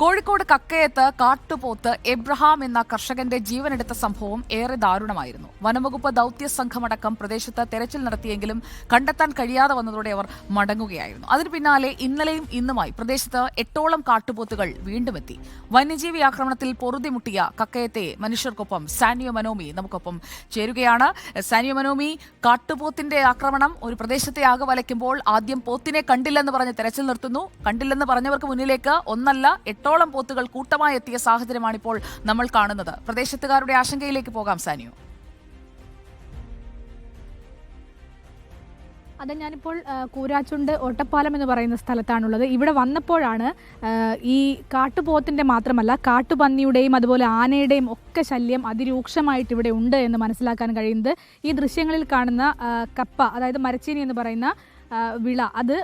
കോഴിക്കോട് കക്കയത്ത് കാട്ടുപോത്ത് എബ്രഹാം എന്ന കർഷകന്റെ ജീവനെടുത്ത സംഭവം ഏറെ ദാരുണമായിരുന്നു. വനംവകുപ്പ് ദൌത്യ സംഘമടക്കം പ്രദേശത്ത് തെരച്ചിൽ നടത്തിയെങ്കിലും കണ്ടെത്താൻ കഴിയാതെ വന്നതോടെ അവർ മടങ്ങുകയായിരുന്നു. അതിനു പിന്നാലെ ഇന്നലെയും ഇന്നുമായി പ്രദേശത്ത് എട്ടോളം കാട്ടുപോത്തുകൾ വീണ്ടും എത്തി വന്യജീവി ആക്രമണത്തിൽ പൊറുതിമുട്ടിയ കക്കയത്തെ മനുഷ്യർക്കൊപ്പം സാനിയോ മനോമി നമുക്കൊപ്പം ചേരുകയാണ്. സാനിയോ മനോമി കാട്ടുപോത്തിന്റെ ആക്രമണം ഒരു പ്രദേശത്തെ ആകെ വലയ്ക്കുമ്പോൾ ആദ്യം പോത്തിനെ കണ്ടില്ലെന്ന് പറഞ്ഞ് തെരച്ചിൽ നിർത്തുന്നു. കണ്ടില്ലെന്ന് പറഞ്ഞവർക്ക് മുന്നിലേക്ക് ഒന്നല്ല എട്ടോളം പോത്തുകൾ കൂട്ടമായി എത്തിയ സാഹചര്യമാണിപ്പോൾ നമ്മൾ കാണുന്നത്. പ്രദേശത്തുകാരുടെ ആശങ്കയിലേക്ക് പോകാം സാനിയോ. അതെ ഞാനിപ്പോൾ കൂരാച്ചുണ്ട് ഒട്ടപ്പാലം എന്ന് പറയുന്ന സ്ഥലത്താണുള്ളത്. ഇവിടെ വന്നപ്പോഴാണ് ഈ കാട്ടുപോത്തിന്റെ മാത്രമല്ല കാട്ടുപന്നിയുടെയും അതുപോലെ ആനയുടെയും ഒക്കെ ശല്യം അതിരൂക്ഷമായിട്ട് ഇവിടെ ഉണ്ട് എന്ന് മനസ്സിലാക്കാൻ കഴിയുന്നത്. ഈ ദൃശ്യങ്ങളിൽ കാണുന്ന കപ്പ അതായത് മരച്ചീനി എന്ന് പറയുന്ന വിള. അത്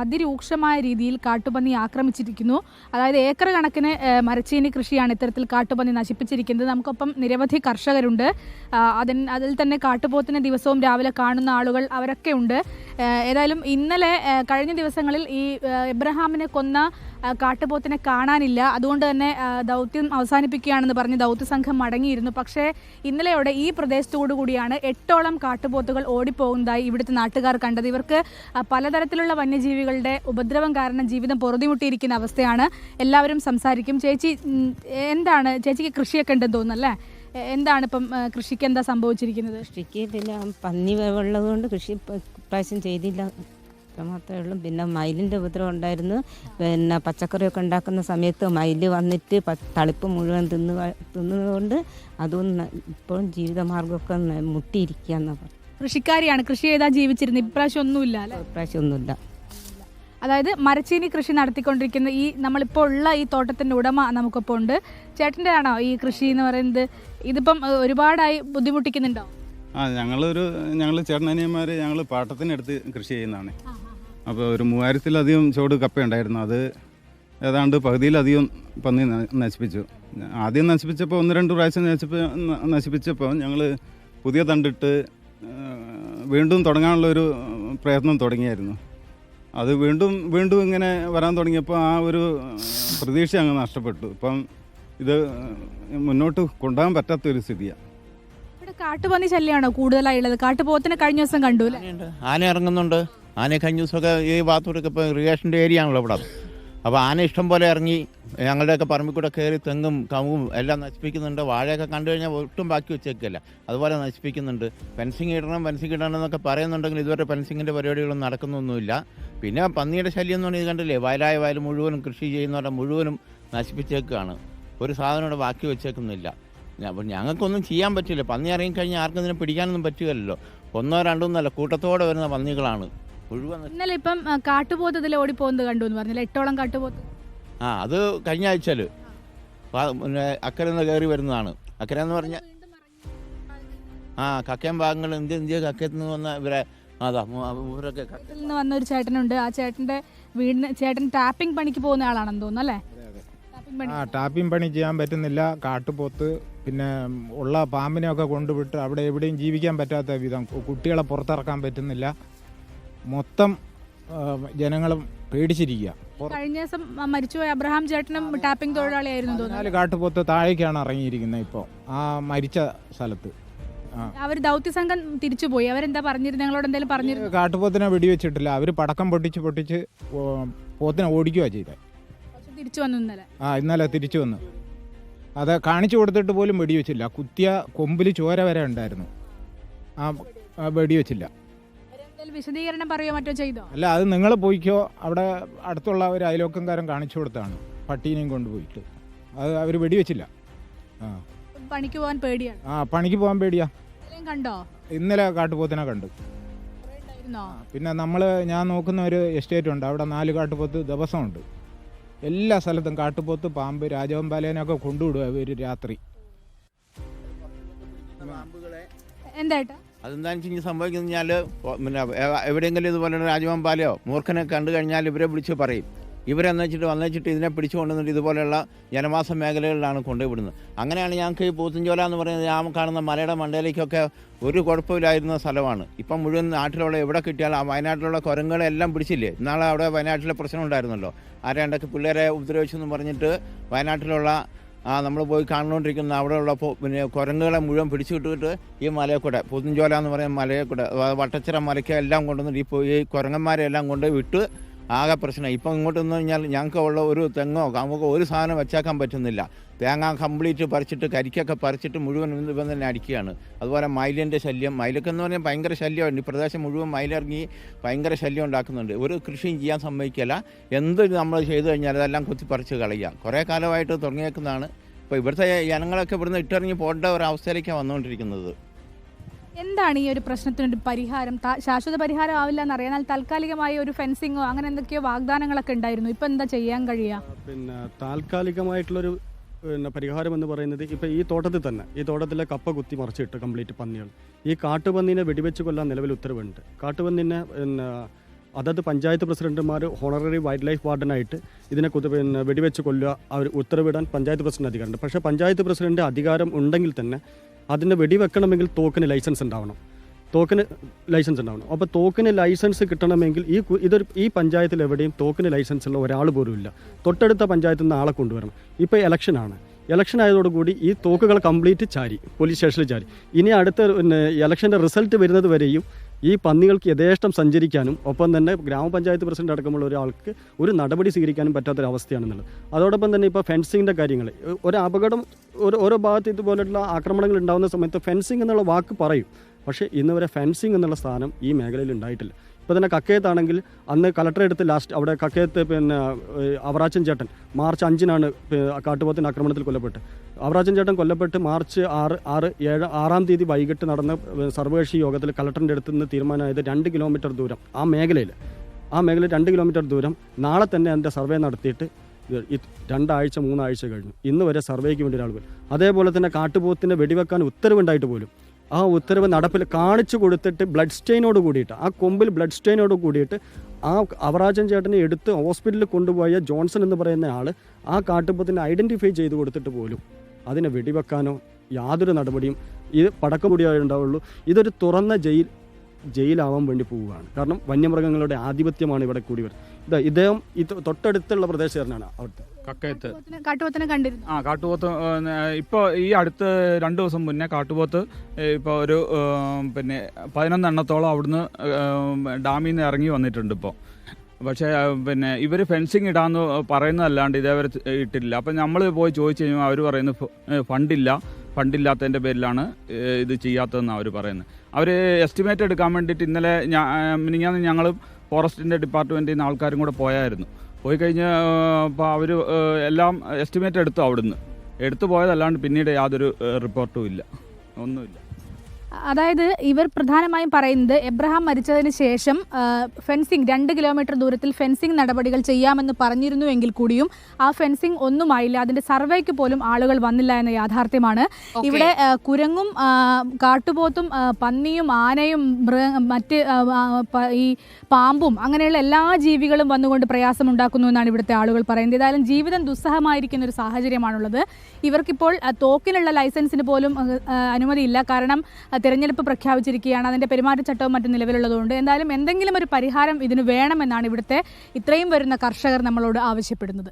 അതിരൂക്ഷമായ രീതിയിൽ കാട്ടുപന്നി ആക്രമിച്ചിരിക്കുന്നു. അതായത് ഏക്കർ കണക്കിന് മരച്ചീനി കൃഷിയാണ് ഇത്തരത്തിൽ കാട്ടുപന്നി നശിപ്പിച്ചിരിക്കുന്നത്. നമുക്കൊപ്പം നിരവധി കർഷകരുണ്ട്. അതിൽ തന്നെ കാട്ടുപോത്തിനെ ദിവസവും രാവിലെ കാണുന്ന ആളുകൾ അവരൊക്കെ ഉണ്ട്. ഏതായാലും ഇന്നലെ കഴിഞ്ഞ ദിവസങ്ങളിൽ ഈ എബ്രഹാമിനെ കൊന്ന കാട്ടുപോത്തിനെ കാണാനില്ല. അതുകൊണ്ട് തന്നെ ദൗത്യം അവസാനിപ്പിക്കുകയാണെന്ന് പറഞ്ഞ് ദൗത്യ സംഘം മടങ്ങിയിരുന്നു. പക്ഷേ ഇന്നലെയോടെ ഈ പ്രദേശത്തോടു കൂടിയാണ് എട്ടോളം കാട്ടുപോത്തുകൾ ഓടിപ്പോകുന്നതായി ഇവിടുത്തെ നാട്ടുകാർ കണ്ടത്. ഇവർക്ക് പലതരത്തിലുള്ള വന്യജീവികളുടെ ഉപദ്രവം കാരണം ജീവിതം പൊറുതിമുട്ടിയിരിക്കുന്ന അവസ്ഥയാണ്. എല്ലാവരും സംസാരിക്കും. ചേച്ചി എന്താണ്? ചേച്ചിക്ക് കൃഷിയൊക്കെ ഉണ്ടെന്ന് തോന്നുന്നല്ലേ എന്താണ് ഇപ്പം കൃഷിക്ക് എന്താ സംഭവിച്ചിരിക്കുന്നത്? കൃഷിക്ക് പിന്നെ പന്നി ഉള്ളത് കൊണ്ട് കൃഷി പ്രാവശ്യം ചെയ്തില്ല. മാത്രമേ ഉള്ളൂ. പിന്നെ മയിലിന്റെ ഉപദ്രവം ഉണ്ടായിരുന്നു. പിന്നെ പച്ചക്കറിയൊക്കെ ഉണ്ടാക്കുന്ന സമയത്ത് മയിൽ വന്നിട്ട് തളിപ്പ് മുഴുവൻ തിന്നു തിന്നതുകൊണ്ട് അതും ഇപ്പോഴും ജീവിതമാർഗമൊക്കെ മുട്ടിയിരിക്കുക എന്നാണ് പറഞ്ഞു കൃഷിക്കാരിയാണ്. കൃഷി ചെയ്താൽ ജീവിച്ചിരുന്നത്. ഇപ്രാവശ്യം ഒന്നുമില്ല ഇപ്രാവശ്യം ഒന്നുമില്ല. അതായത് മരച്ചീനി കൃഷി നടത്തിക്കൊണ്ടിരിക്കുന്ന ഈ നമ്മളിപ്പോൾ ഉള്ള ഈ തോട്ടത്തിന്റെ ഉടമ നമുക്കിപ്പോൾ ഉണ്ട്. ചേട്ടന്റെ ആണോ ഈ കൃഷി എന്ന് പറയുന്നത്? ഇതിപ്പം ഒരുപാടായി ബുദ്ധിമുട്ടിക്കുന്നുണ്ടോ? ആ ഞങ്ങളൊരു ഞങ്ങൾ ചേട്ടനിയന്മാർ ഞങ്ങൾ പാട്ടത്തിനെടുത്ത് കൃഷി ചെയ്യുന്നതാണ്. അപ്പോൾ ഒരു മൂവായിരത്തിലധികം ചോട് കപ്പ ഉണ്ടായിരുന്നു അത് ഏതാണ്ട് പകുതിയിലധികം പന്നി നശിപ്പിച്ചു. ആദ്യം നശിപ്പിച്ചപ്പോൾ ഒന്ന് രണ്ട് പ്രാവശ്യം നശിപ്പ് നശിപ്പിച്ചപ്പോൾ ഞങ്ങൾ പുതിയ തണ്ടിട്ട് വീണ്ടും തുടങ്ങാനുള്ള ഒരു പ്രയത്നം തുടങ്ങിയായിരുന്നു. അത് വീണ്ടും വീണ്ടും ഇങ്ങനെ വരാൻ തുടങ്ങിയപ്പോൾ ആ ഒരു പ്രതീക്ഷ അങ്ങ് നഷ്ടപ്പെട്ടു. ഇപ്പം ഇത് മുന്നോട്ട് കൊണ്ടുപോകാൻ പറ്റാത്തൊരു സ്ഥിതിയാണ് ഇവിടെ കാട്ടുപന്നി ശല്യമാണോ കൂടുതലായി ഉള്ളത് കാട്ടുപോത്തിനെ കഴിഞ്ഞ ദിവസം കണ്ടു അല്ലേ? ആന ഇറങ്ങുന്നുണ്ട്. ആന കഴിഞ്ഞ ദിവസമൊക്കെ ഈ ഭാഗത്തോടൊക്കെ ഇപ്പോൾ ഇറിഗേഷന്റെ ഏരിയ ആണല്ലോ ഇവിടെ. അപ്പോൾ ആന ഇഷ്ടം പോലെ ഇറങ്ങി ഞങ്ങളുടെയൊക്കെ പറമ്പിൽ കൂടെ കയറി തെങ്ങും കവും എല്ലാം നശിപ്പിക്കുന്നുണ്ട്. വാഴയൊക്കെ കണ്ടു കഴിഞ്ഞാൽ ഒട്ടും ബാക്കി വെച്ചേക്കല്ല. അതുപോലെ നശിപ്പിക്കുന്നുണ്ട്. ഫെൻസിങ് ഇടണം ഫെൻസിങ് ഇടണം എന്നൊക്കെ പറയുന്നുണ്ടെങ്കിൽ ഇതുവരെ ഫെൻസിങ്ങിന്റെ പരിപാടികളൊന്നും നടക്കുന്നൊന്നുമില്ല. പിന്നെ പന്നിയുടെ ശല്യം എന്ന് പറഞ്ഞാൽ ഇത് കണ്ടില്ലേ? വയലായ വയൽ മുഴുവനും കൃഷി ചെയ്യുന്നവരുടെ മുഴുവനും നശിപ്പിച്ചേക്കാണ്. ഒരു സാധനം ഇവിടെ ബാക്കി വെച്ചേക്കുന്നില്ല. അപ്പം ഞങ്ങൾക്കൊന്നും ചെയ്യാൻ പറ്റില്ല. പന്നി ഇറങ്ങിക്കഴിഞ്ഞാൽ ആർക്കും ഇതിനെ പിടിക്കാനൊന്നും പറ്റുകയല്ലോ ഒന്നോ രണ്ടോ ഒന്നല്ല കൂട്ടത്തോടെ വരുന്ന പന്നികളാണ്. മുഴുവൻ ഇന്നലെ ഇപ്പം കാട്ടുപോത്ത് ഇതിൽ ഓടിപ്പോകുന്നത് കണ്ടു എന്ന് പറഞ്ഞില്ല? എട്ടോളം കാട്ടുപോത്ത്. ആ അത് കഴിഞ്ഞ ആഴ്ചയിൽ പിന്നെ അക്കരെ നിന്ന് കയറി വരുന്നതാണ്. അക്കരെ എന്ന് പറഞ്ഞാൽ ആ കക്കയം ഭാഗങ്ങൾ ഇന്ത്യ ഇന്ത്യ കക്കയത്ത് നിന്ന് വന്ന ഇവരെ അതാ ഇവരൊക്കെ നിന്ന് വന്ന ഒരു ചേട്ടനുണ്ട്. ആ ചേട്ടന്റെ വീടിന് ചേട്ടൻ ടാപ്പിംഗ് പണിക്ക് പോകുന്ന ആളാണെന്ന് തോന്നുന്നു അല്ലേ? ടാപ്പിംഗ് പണി. ആ ടാപ്പിംഗ് പണി ചെയ്യാൻ പറ്റുന്നില്ല. കാട്ടുപോത്ത് പിന്നെ ഉള്ള പാമ്പിനെയൊക്കെ കൊണ്ടുവിട്ട് അവിടെ എവിടെയും ജീവിക്കാൻ പറ്റാത്ത വിധം കുട്ടികളെ പുറത്തിറക്കാൻ പറ്റുന്നില്ല. മൊത്തം ജനങ്ങളും പേടിച്ചിരിക്കുക. കഴിഞ്ഞ ദിവസം മരിച്ചുപോയ അബ്രഹാം ചേട്ടനും ടാപ്പിംഗ് തൊഴിലാളിയായിരുന്നു തോന്നുന്നു കാട്ടുപോത്ത് താഴേക്കാണ് ഇറങ്ങിയിരിക്കുന്നത് ഇപ്പോൾ. ആ മരിച്ച സ്ഥലത്ത്. അവർ ദൗത്യ സംഘം തിരിച്ചുപോയി. അവരെന്താ പറഞ്ഞിരുന്നു? ഞങ്ങളോട് എന്തെങ്കിലും പറഞ്ഞിരുന്നു? കാട്ടുപോത്തിനെ വെടിവെച്ചിട്ടില്ല. അവർ പടക്കം പൊട്ടിച്ച് പൊട്ടിച്ച് പോത്തിനെ ഓടിക്കുകയാണ് ചെയ്തത് തിരിച്ചു വന്നു ഇന്നലെ. ആ ഇന്നലെ തിരിച്ചു വന്നു. അത് കാണിച്ചു കൊടുത്തിട്ട് പോലും വെടിവെച്ചില്ല. കുത്തിയ കൊമ്പിൽ ചോര വരെ ഉണ്ടായിരുന്നു. ആ വെടിവെച്ചില്ല. വിശദീകരണം പറയോ മറ്റോ ചെയ്തോ? അല്ല അത് നിങ്ങൾ പോയിക്കോ. അവിടെ അടുത്തുള്ള ഒരു അയലോക്കംകാരൻ കാണിച്ചു കൊടുത്താണ്. പട്ടീനെയും കൊണ്ടുപോയിട്ട് അത് അവർ വെടിവെച്ചില്ല. ആ. പണിക്ക് പോകാൻ പേടിയാണ്. ആ പണിക്ക് പോകാൻ പേടിയാ. കണ്ടോ? ഇന്നലെ കാട്ടുപോത്തിനെ കണ്ടു. ഉണ്ടായിരുന്നോ പിന്നെ നമ്മൾ ഞാൻ നോക്കുന്ന ഒരു എസ്റ്റേറ്റ് ഉണ്ട്. അവിടെ നാല് കാട്ടുപോത്ത് ദിവസമുണ്ട്. എല്ലാ സ്ഥലത്തും കാട്ടുപോത്ത് പാമ്പ് രാജവമ്പാലേനൊക്കെ കൊണ്ടുവിടുക ഇവർ രാത്രി. എന്തായിട്ടാ അതെന്താണെന്ന് വെച്ചാൽ സംഭവിക്കുന്നത് കഴിഞ്ഞാൽ പിന്നെ എവിടെയെങ്കിലും ഇതുപോലെ രാജവമ്പാലയോ മൂർഖനെ കണ്ടു കഴിഞ്ഞാൽ ഇവരെ വിളിച്ച് പറയും. ഇവരെന്ന് വെച്ചിട്ട് വന്നിട്ട് ഇതിനെ പിടിച്ചു കൊണ്ടുവന്നിട്ട് ഇതുപോലെയുള്ള ജനവാസ മേഖലകളിലാണ് കൊണ്ടുവിടുന്നത്. അങ്ങനെയാണ് ഞങ്ങൾക്ക് ഈ പൂത്തഞ്ചോല എന്ന് പറയുന്നത് ഞാൻ കാണുന്ന മലയുടെ മണ്ടയിലേക്കൊക്കെ ഒരു കുഴപ്പമില്ലായിരുന്ന സ്ഥലമാണ്. ഇപ്പം മുഴുവൻ നാട്ടിലുള്ള എവിടെ കിട്ടിയാലും ആ വയനാട്ടിലുള്ള കുരങ്ങുകളെല്ലാം പിടിച്ചില്ലേ? ഇന്നാളെ അവിടെ വയനാട്ടിലെ പ്രശ്നം ഉണ്ടായിരുന്നല്ലോ. ആരാണ്ടൊക്കെ പിള്ളേരെ ഉപദ്രവിച്ചെന്ന് പറഞ്ഞിട്ട് വയനാട്ടിലുള്ള ആ നമ്മൾ പോയി കാണുകൊണ്ടിരിക്കുന്ന അവിടെയുള്ള പിന്നെ കുരങ്ങുകളെ മുഴുവൻ പിടിച്ചു കിട്ടിയിട്ട് ഈ മലയെക്കൂടെ കൂടെ പുതുഞ്ചോല എന്ന് പറയുന്ന മലയെക്കൂടെ വട്ടച്ചിറ മലയ്ക്ക് എല്ലാം കൊണ്ടുവന്നിട്ട് ഈ കുരങ്ങന്മാരെ എല്ലാം കൊണ്ട് വിട്ട് ആകെ പ്രശ്നം. ഇപ്പം ഇങ്ങോട്ട് നിന്ന് കഴിഞ്ഞാൽ ഞങ്ങൾക്ക് ഉള്ള ഒരു തെങ്ങോ നമുക്ക് ഒരു സാധനം വെച്ചേക്കാൻ പറ്റുന്നില്ല. തേങ്ങ കംപ്ലീറ്റ് പറിച്ചിട്ട് കരിക്കൊക്കെ പറിച്ചിട്ട് മുഴുവൻ ഇപ്പം തന്നെ അടിക്കുകയാണ്. അതുപോലെ മയിലിന്റെ ശല്യം. മയിലൊക്കെ എന്ന് പറഞ്ഞാൽ ഭയങ്കര ശല്യമാണ് ഈ പ്രദേശം മുഴുവൻ മയിലിറങ്ങി ഭയങ്കര ശല്യം ഉണ്ടാക്കുന്നുണ്ട്. ഒരു കൃഷിയും ചെയ്യാൻ സമ്മതിക്കില്ല. എന്ത് നമ്മൾ ചെയ്തു കഴിഞ്ഞാൽ അതെല്ലാം കുത്തിപ്പറിച്ച് കളയുക. കുറേ കാലമായിട്ട് തുടങ്ങിയേക്കുന്നതാണ്. ഇപ്പോൾ ഇവിടുത്തെ ജനങ്ങളൊക്കെ ഇവിടുന്ന് ഇട്ടിറങ്ങി പോകേണ്ട ഒരു അവസ്ഥയിലേക്കാണ് വന്നുകൊണ്ടിരിക്കുന്നത്. എന്താണ് ഈ ഒരു പ്രശ്നത്തിനൊരു പരിഹാരം? ശാശ്വത പരിഹാരം ആവില്ല എന്നറിയാം എന്നാൽ താൽക്കാലികമായ ഒരു ഫെൻസിങ്ങോ അങ്ങനെ എന്തൊക്കെയോ വാഗ്ദാനങ്ങളൊക്കെ ഉണ്ടായിരുന്നു. ഇപ്പൊ എന്താ ചെയ്യാൻ കഴിയുക? പിന്നെ താൽക്കാലികമായിട്ടുള്ളൊരു പിന്നെ പരിഹാരം എന്ന് പറയുന്നത് ഇപ്പൊ ഈ തോട്ടത്തിൽ തന്നെ ഈ തോട്ടത്തിലെ കപ്പ കുത്തി മറിച്ചിട്ട് കംപ്ലീറ്റ് പന്നികൾ. ഈ കാട്ടുപന്നീനെ വെടിവെച്ച് കൊല്ലാൻ നിലവിൽ ഉത്തരവുണ്ട്. കാട്ടുപന്നീനെ പിന്നെ അതത് പഞ്ചായത്ത് പ്രസിഡന്റുമാർ ഹോണററി വൈൽഡ് ലൈഫ് വാർഡനായിട്ട് ഇതിനെ കുത്തി പിന്നെ വെടിവെച്ച് കൊല്ലുക അവർ ഉത്തരവിടാൻ പഞ്ചായത്ത് പ്രസിഡന്റ് അധികാരമുണ്ട്. പക്ഷേ പഞ്ചായത്ത് പ്രസിഡന്റ് അധികാരം ഉണ്ടെങ്കിൽ തന്നെ അതിനെ വെടിവെക്കണമെങ്കിൽ തോക്കിന് ലൈസൻസ് ഉണ്ടാവണം. തോക്കിന് ലൈസൻസ് ഉണ്ടാവണം. അപ്പോൾ തോക്കിന് ലൈസൻസ് കിട്ടണമെങ്കിൽ ഈ ഇതൊരു ഈ പഞ്ചായത്തിൽ എവിടെയും തോക്കിന് ലൈസൻസ് ഉള്ള ഒരാൾ പോലും ഇല്ല. തൊട്ടടുത്ത പഞ്ചായത്തിൽ നിന്ന് ആളെ കൊണ്ടുവരണം. ഇപ്പോൾ ഇലക്ഷനാണ് ഇലക്ഷൻ ആയതോടുകൂടി ഈ തോക്കുകൾ കംപ്ലീറ്റ് ചാരി പോലീസ് സ്റ്റേഷനിൽ ചാരി. ഇനി അടുത്ത ഇലക്ഷന്റെ റിസൾട്ട് വരുന്നത് വരെയും ഈ പന്നികൾക്ക് യഥേഷ്ടം സഞ്ചരിക്കാനും ഒപ്പം തന്നെ ഗ്രാമപഞ്ചായത്ത് പ്രസിഡന്റ് അടക്കമുള്ള ഒരാൾക്ക് ഒരു നടപടി സ്വീകരിക്കാനും പറ്റാത്തൊരവസ്ഥയാണെന്നുള്ളത്. അതോടൊപ്പം തന്നെ ഇപ്പോൾ ഫെൻസിങ്ങിന്റെ കാര്യങ്ങൾ ഒരു അപകടം ഓരോ ഭാഗത്ത് ഇതുപോലെയുള്ള ആക്രമണങ്ങൾ ഉണ്ടാകുന്ന സമയത്ത് ഫെൻസിങ് എന്നുള്ള വാക്ക് പറയും. പക്ഷേ ഇന്ന് വരെ ഫെൻസിങ് എന്നുള്ള സ്ഥാനം ഈ മേഖലയിൽ ഉണ്ടായിട്ടില്ല. ഇപ്പോൾ തന്നെ കക്കയത്താണെങ്കിൽ അന്ന് കളക്ടറെ എടുത്ത് ലാസ്റ്റ് അവിടെ കക്കയത്ത് പിന്നെ അവറാച്ചൻ ചേട്ടൻ മാർച്ച് അഞ്ചിനാണ് കാട്ടുപോത്തിന്റെ ആക്രമണത്തിൽ കൊല്ലപ്പെട്ട് അവറാച്ചൻ ചേട്ടൻ കൊല്ലപ്പെട്ട് മാർച്ച് ആറ് ആറ് ഏഴ് ആറാം തീയതി വൈകിട്ട് നടന്ന സർവകക്ഷി യോഗത്തിൽ കളക്ടറിന്റെ അടുത്ത് നിന്ന് തീരുമാനമായത് രണ്ട് കിലോമീറ്റർ ദൂരം ആ മേഖലയിൽ. ആ മേഖലയിൽ രണ്ട് കിലോമീറ്റർ ദൂരം. നാളെ തന്നെ എന്റെ സർവേ നടത്തിയിട്ട് രണ്ടാഴ്ച മൂന്നാഴ്ച കഴിഞ്ഞു. ഇന്ന് വരെ സർവേക്ക് വേണ്ടി ഒരാൾ പോലും അതേപോലെ തന്നെ കാട്ടുപോത്തിന്റെ വെടിവെക്കാൻ ഉത്തരവുണ്ടായിട്ട് പോലും ആ ഉത്തരവ് നടപ്പിൽ കാണിച്ചു കൊടുത്തിട്ട് ബ്ലഡ് സ്റ്റെയിനോട് കൂടിയിട്ട് ആ കൊമ്പിൽ ബ്ലഡ് സ്റ്റെയിനോട് കൂടിയിട്ട് ആ അവറാജൻ ചേട്ടനെ എടുത്ത് ഹോസ്പിറ്റലിൽ കൊണ്ടുപോയ ജോൺസൺ എന്ന് പറയുന്ന ആൾ ആ കാട്ടുപോത്തിനെ ഐഡന്റിഫൈ ചെയ്ത് കൊടുത്തിട്ട് പോലും അതിനെ വെടിവെക്കാനോ യാതൊരു നടപടിയും ഇത് പടക്കം കൂടിയേ ഉണ്ടാവുള്ളൂ. ഇതൊരു തുറന്ന ജയിൽ ജയിലാവാൻ വേണ്ടി പോവുകയാണ്. കാരണം വന്യമൃഗങ്ങളുടെ ആധിപത്യമാണ് ഇവിടെ കൂടി വരുന്നത്. ഇത് ഇദ്ദേഹം തൊട്ടടുത്തുള്ള തൊട്ടടുത്തുള്ള പ്രദേശക്കാരനാണ് അവിടുത്തെ. കക്കയത്ത്. കാട്ടുപോത്തിനെ- കണ്ടിരുന്നു. ആ കാട്ടുപോത്ത് ഇപ്പോൾ ഈ അടുത്ത് രണ്ട് ദിവസം മുന്നേ കാട്ടുപോത്ത് ഇപ്പോൾ ഒരു പിന്നെ പതിനൊന്നെണ്ണത്തോളം അവിടുന്ന് ഡാമിൽ നിന്ന് ഇറങ്ങി വന്നിട്ടുണ്ട് ഇപ്പോൾ പക്ഷേ പിന്നെ ഇവർ ഫെൻസിങ് ഇടാന്ന് പറയുന്നതല്ലാണ്ട് ഇതേവരെ ഇട്ടിട്ടില്ല അപ്പം നമ്മൾ പോയി ചോദിച്ചു കഴിഞ്ഞാൽ അവർ പറയുന്നത് ഫണ്ടില്ല. ഫണ്ടില്ലാത്തതിന്റെ പേരിലാണ് ഇത് ചെയ്യാത്തതെന്ന് അവർ പറയുന്നത് അവർ എസ്റ്റിമേറ്റ് എടുക്കാൻ വേണ്ടിയിട്ട് ഇന്നലെ മിനിഞ്ഞാന്ന് ഞങ്ങൾ ഫോറസ്റ്റിന്റെ ഡിപ്പാർട്ട്മെന്റിൽ നിന്ന് ആൾക്കാരും കൂടെ പോയായിരുന്നു. പോയി കഴിഞ്ഞ് അപ്പോൾ അവർ എല്ലാം എസ്റ്റിമേറ്റ് എടുത്തു അവിടുന്ന്. എടുത്തു പോയതല്ലാണ്ട് പിന്നീട് യാതൊരു റിപ്പോർട്ടും ഇല്ല. ഒന്നുമില്ല. അതായത് ഇവർ പ്രധാനമായും പറയുന്നത് എബ്രഹാം മരിച്ചതിന് ശേഷം ഫെൻസിങ് ഫെൻസിംഗ് രണ്ട് കിലോമീറ്റർ ദൂരത്തിൽ ഫെൻസിങ് നടപടികൾ ചെയ്യാമെന്ന് പറഞ്ഞിരുന്നുവെങ്കിൽ കൂടിയും ആ ഫെൻസിങ് ഒന്നുമായില്ല. അതിന്റെ സർവേക്ക് പോലും ആളുകൾ വന്നില്ല എന്ന യാഥാർത്ഥ്യമാണ്. ഇവിടെ കുരങ്ങും കാട്ടുപോത്തും പന്നിയും ആനയും മറ്റ് ഈ പാമ്പും അങ്ങനെയുള്ള എല്ലാ ജീവികളും വന്നുകൊണ്ട് പ്രയാസം ഉണ്ടാക്കുന്നു എന്നാണ് ഇവിടുത്തെ ആളുകൾ പറയുന്നത്. ഏതായാലും ജീവിതം ദുസ്സഹമായിരിക്കുന്ന ഒരു സാഹചര്യമാണുള്ളത്. ഇവർക്കിപ്പോൾ തോക്കിനുള്ള ലൈസൻസിന് പോലും അനുമതിയില്ല. കാരണം തിരഞ്ഞെടുപ്പ് പ്രഖ്യാപിച്ചിരിക്കുകയാണ്. അതിന്റെ പെരുമാറ്റച്ചട്ടവും മറ്റും നിലവിലുള്ളതുകൊണ്ട് എന്തായാലും എന്തെങ്കിലും ഒരു പരിഹാരം ഇതിന് വേണമെന്നാണ് ഇവിടുത്തെ ഇത്രയും വരുന്ന കർഷകർ നമ്മളോട് ആവശ്യപ്പെടുന്നത്.